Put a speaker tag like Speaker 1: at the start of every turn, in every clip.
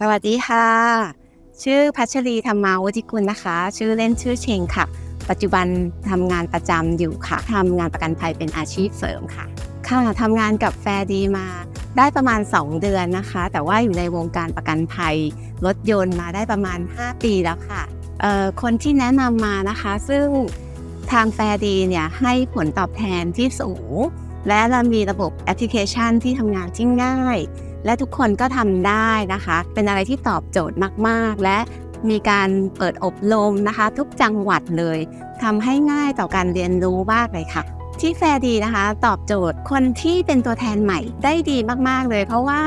Speaker 1: สวัสดีค่ะ ชื่อพัชรีธรรมาวุฒิกุลนะคะ ชื่อเล่นชื่อเชงค่ะ ปัจจุบันทำงานประจำอยู่ค่ะทำงานประกันภัยเป็นอาชีพเสริมค่ะ ค่ะทำงานกับแฟร์ดีมาได้ประมาณ 2 เดือนนะคะ แต่ว่าอยู่ในวงการประกันภัยรถยนต์มาได้ประมาณ 5 ปีแล้วค่ะคนที่แนะนำมานะคะ ซึ่ง ทางแฟร์ดีเนี่ยให้ผลตอบแทนที่สูง และเรามีระบบแอปพลิเคชันที่ทำงานที่ง่าย และทุกคนก็ทำได้นะคะ เป็นอะไรที่ตอบโจทย์มาก ๆ และมีการเปิดอบรมนะคะ ทุกจังหวัดเลยทำให้ง่ายต่อการเรียนรู้มากเลยค่ะ ที่แฟร์ดีนะคะ ตอบโจทย์คนที่เป็นตัวแทนใหม่ได้ดีมาก ๆ เลย เพราะว่า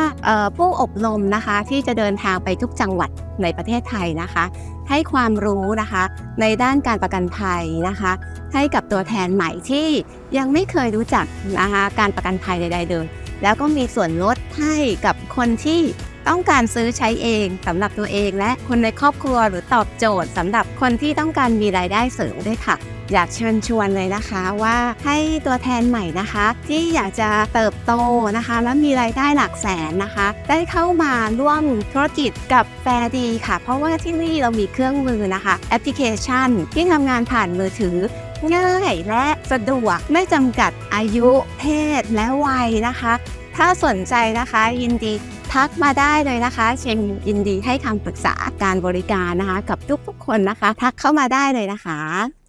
Speaker 1: ผู้อบรมนะคะที่จะเดินทางไปทุกจังหวัดในประเทศไทยนะคะ ให้ความรู้นะคะ ในด้านการประกันภัยนะคะ ให้กับตัวแทนใหม่ที่ยังไม่เคยรู้จักนะคะการประกันภัยใด ๆ เลยแล้วก็มีส่วนลดให้กับคนที่ต้องการซื้อใช้เองสำหรับตัวเองและคนในครอบครัวหรือตอบโจทย์สำหรับคนที่ต้องการมีรายได้เสริมด้วยค่ะ อยากเชิญชวนเลยนะคะว่าให้ตัวแทนใหม่นะคะ ที่อยากจะเติบโตนะคะ และมีรายได้หลักแสนนะคะ ได้เข้ามาร่วมธุรกิจกับแฟร์ดีค่ะ เพราะว่าที่นี่เรามีเครื่องมือนะคะ แอปพลิเคชันที่ทำงานผ่านมือถือง่ายและสะดวกไม่จำกัดอายุเพศและวัยนะคะ ถ้าสนใจนะคะ ยินดีทักมาได้เลยนะคะเชงยินดีให้คำปรึกษาการบริการนะคะ กับทุกๆคนนะคะ ทักเข้ามาได้เลยนะคะ